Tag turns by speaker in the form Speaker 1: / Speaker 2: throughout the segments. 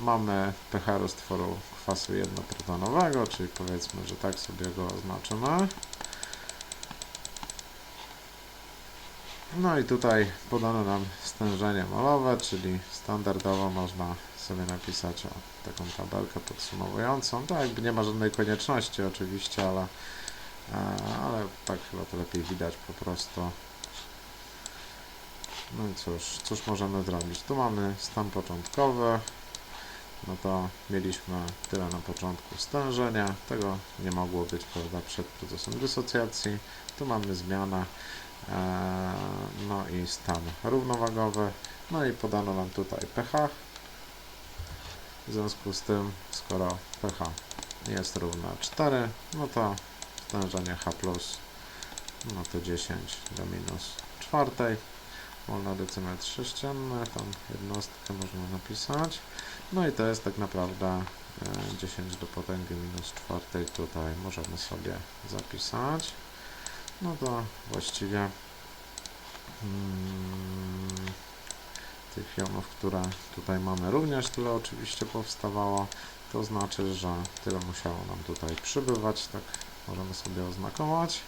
Speaker 1: mamy pH roztworu kwasu jednoprotonowego, czyli powiedzmy, że tak sobie go oznaczymy. No i tutaj podano nam stężenie molowe, czyli standardowo można sobie napisać taką tabelkę podsumowującą. To jakby nie ma żadnej konieczności oczywiście, ale, e, ale tak chyba to lepiej widać po prostu. No i cóż, cóż możemy zrobić? Tu mamy stan początkowy. No to mieliśmy tyle na początku stężenia. Tego nie mogło być prawda, przed procesem dysocjacji. Tu mamy zmianę. e, No i stan równowagowy. No i podano nam tutaj pH. W związku z tym, skoro pH jest równe 4, no to stężenie H+, no to 10 do minus czwartej. Mol na decymetr sześcienny, tam jednostkę można napisać. No i to jest tak naprawdę e, 10 do potęgi minus czwartej tutaj możemy sobie zapisać. No to właściwie mm, tych jonów, które tutaj mamy również tyle oczywiście powstawało. To znaczy, że tyle musiało nam tutaj przybywać, tak możemy sobie oznakować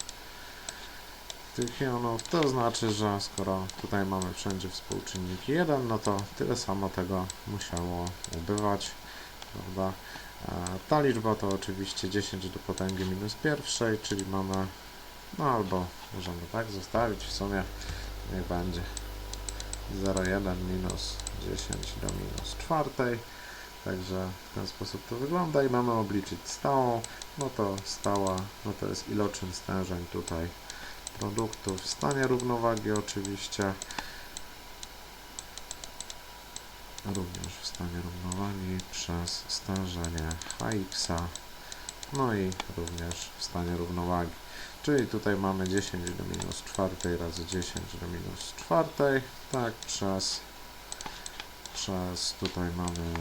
Speaker 1: tych jonów. To znaczy, że skoro tutaj mamy wszędzie współczynnik 1, no to tyle samo tego musiało ubywać, prawda? E, Ta liczba to oczywiście 10 do potęgi minus pierwszej, czyli mamy, no albo możemy tak zostawić w sumie, niech będzie 0,1 minus 10 do minus czwartej. Także w ten sposób to wygląda i mamy obliczyć stałą, no to stała, no to jest iloczyn stężeń tutaj produktu w stanie równowagi oczywiście. Również w stanie równowagi przez stężenie hx no i również w stanie równowagi. Czyli tutaj mamy 10 do minus czwartej razy 10 do minus czwartej. Tak przez przez tutaj mamy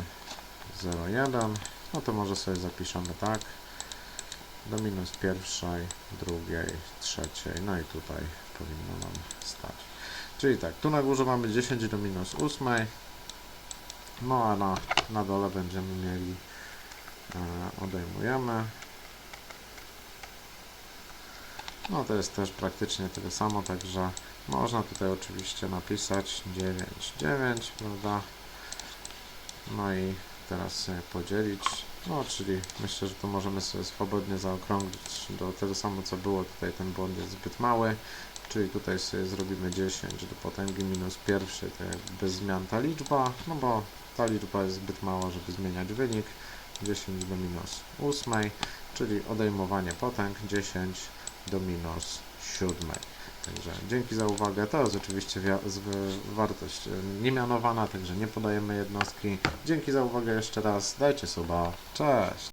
Speaker 1: 0,1 no to może sobie zapiszemy tak do minus pierwszej, drugiej, trzeciej, no i tutaj powinno nam stać. Czyli tak, tu na górze mamy 10 do minus ósmej, no a na, na dole będziemy mieli, e, odejmujemy. No to jest też praktycznie tyle samo, także można tutaj oczywiście napisać 9, 9, prawda? No i teraz podzielić no, czyli myślę, że to możemy sobie swobodnie zaokrąglić do tego samo co było. Tutaj ten błąd jest zbyt mały, czyli tutaj sobie zrobimy 10 do potęgi minus pierwszej, to jakby bez zmian ta liczba, no bo ta liczba jest zbyt mała, żeby zmieniać wynik. 10 do minus 8, czyli odejmowanie potęg 10 do minus 7. Także dzięki za uwagę. To jest oczywiście wartość niemianowana, także nie podajemy jednostki. Dzięki za uwagę jeszcze raz. Dajcie suba. Cześć!